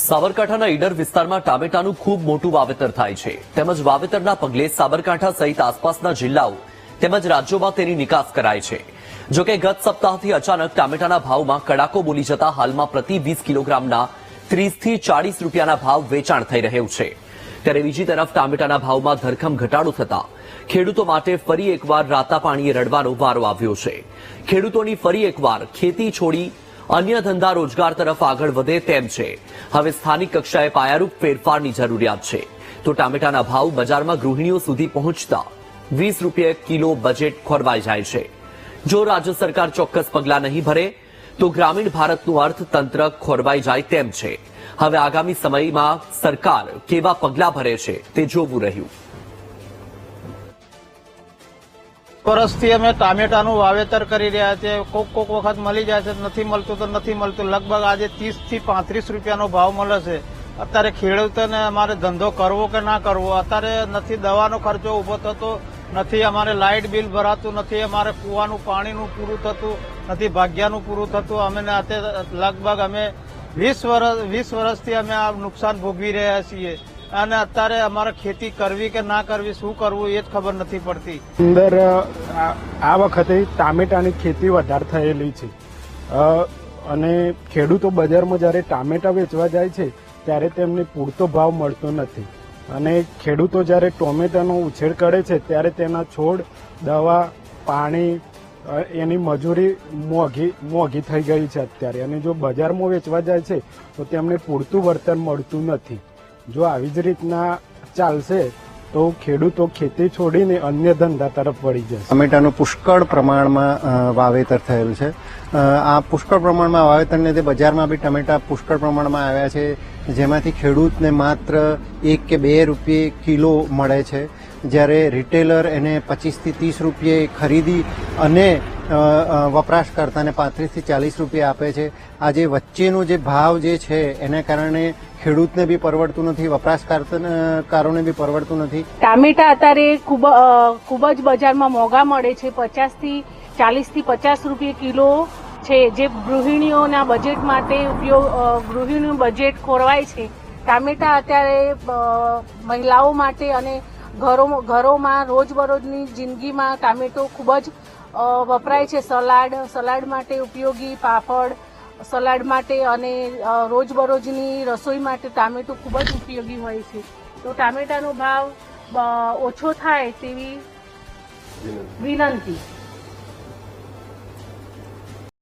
સાબરકાંઠાના ઈડર વિસ્તારમાં ટામેટાનું ખૂબ મોટું વાવેતર થાય છે. તેમજ વાવેતરના પગલે સાબરકાંઠા સહિત આસપાસના જિલ્લાઓ તેમજ રાજ્યોમાં તેની નિકાસ કરાય છે. જોકે ગત સપ્તાહથી અચાનક ટામેટાના ભાવમાં કડાકો બોલી જતા હાલમાં પ્રતિ વીસ કિલોગ્રામના ત્રીસથી ચાળીસ રૂપિયાના ભાવ વેચાણ થઈ રહ્યું છે. ત્યારે બીજી તરફ ટામેટાના ભાવમાં ધરખમ ઘટાડો થતા ખેડૂતો માટે ફરી એકવાર રાતા પાણીએ રડવાનો વારો આવ્યો છે. ખેડૂતોની ફરી એકવાર ખેતી છોડી અન્ય ધંધા રોજગાર તરફ આગળ વધે તેમ છે. હવે સ્થાનિક કક્ષાએ પાયારૂપ ફેરફારની જરૂરિયાત છે. તો ટામેટાના ભાવ બજારમાં ગૃહિણીઓ સુધી પહોંચતા વીસ રૂપિયા કિલો બજેટ ખોરવાઈ જાય છે. જો રાજ્ય સરકાર ચોક્કસ પગલાં નહીં ભરે, તો ગ્રામીણ ભારતનું અર્થતંત્ર ખોરવાઈ જાય તેમ છે. હવે આગામી સમયમાં સરકાર કેવા પગલાં ભરે છે તે જોવું રહ્યું. વર્ષથી અમે ટામેટાનું વાવેતર કરી રહ્યા છીએ. કોક કોક વખત મળી જાય છે, નથી મળતું તો નથી મળતું. લગભગ આજે ત્રીસથી પાંત્રીસ રૂપિયાનો ભાવ મળે છે. અત્યારે ખેડૂતોને અમારે ધંધો કરવો કે ના કરવો, અત્યારે નથી દવાનો ખર્ચો ઊભો થતો, નથી અમારે લાઇટ બિલ ભરાતું, નથી અમારે કૂવાનું પાણીનું પૂરું થતું, નથી ભાગ્યાનું પૂરું થતું. અમે અત્યારે લગભગ અમે વીસ વર્ષ વીસ વર્ષથી અમે આ નુકસાન ભોગવી રહ્યા છીએ. અને અત્યારે અમારે ખેતી કરવી કે ના કરવી, શું કરવું એ જ ખબર નથી પડતી. અંદર આ વખતે ટામેટાની ખેતી વધારે થયેલી છે. અને ખેડૂતો બજારમાં જ્યારે ટામેટા વેચવા જાય છે, ત્યારે તેમને પૂરતો ભાવ મળતો નથી. અને ખેડૂતો જ્યારે ટોમેટાનો ઉછેર કરે છે, ત્યારે તેના છોડ, દવા, પાણી એની મજૂરી મોંઘી મોંઘી થઈ ગઈ છે અત્યારે. અને જો બજારમાં વેચવા જાય છે, તો તેમને પૂરતું વળતર મળતું નથી. જો આવી જ રીતના ચાલશે તો ખેડૂતો ખેતી છોડીને અન્ય ધંધા તરફ વળી જશે. ટમેટાનું પુષ્કળ પ્રમાણમાં વાવેતર થયેલું છે. આ પુષ્કળ પ્રમાણમાં વાવેતરને તે બજારમાં બી ટમેટા પુષ્કળ પ્રમાણમાં આવ્યા છે, જેમાંથી ખેડૂતને માત્ર એક કે બે રૂપિયે કિલો મળે છે. જ્યારે રિટેલર એને પચીસથી ત્રીસ રૂપિયે ખરીદી અને વપરાશકર્તાને પાંત્રીસથી ચાલીસ રૂપિયા આપે છે. આ જે વચ્ચેનો જે ભાવ જે છે, એના કારણે ખેડૂતને બી પરવડતું નથી, વપરાશકારોને બી પરવડતું નથી. ટામેટા અત્યારે ખૂબ ખૂબ જ બજારમાં મોંઘા મળે છે. પચાસથી ચાલીસથી પચાસ રૂપિયા કિલો છે. જે ગૃહિણીઓના બજેટ માટે ઉપયોગ ગૃહિણીનું બજેટ ખોરવાય છે. ટામેટા અત્યારે મહિલાઓ માટે અને ઘરો ઘરોમાં રોજબરોજની જિંદગીમાં ટામેટો ખૂબ જ વપરાય છે સલાડ. સલાડ માટે ઉપયોગી પાપડ, સલાડ માટે અને રોજબરોજની રસોઈ માટે ટામેટું ખૂબ જ ઉપયોગી હોય છે. તો ટામેટાનો ભાવ ઓછો થાય તેવી વિનંતી.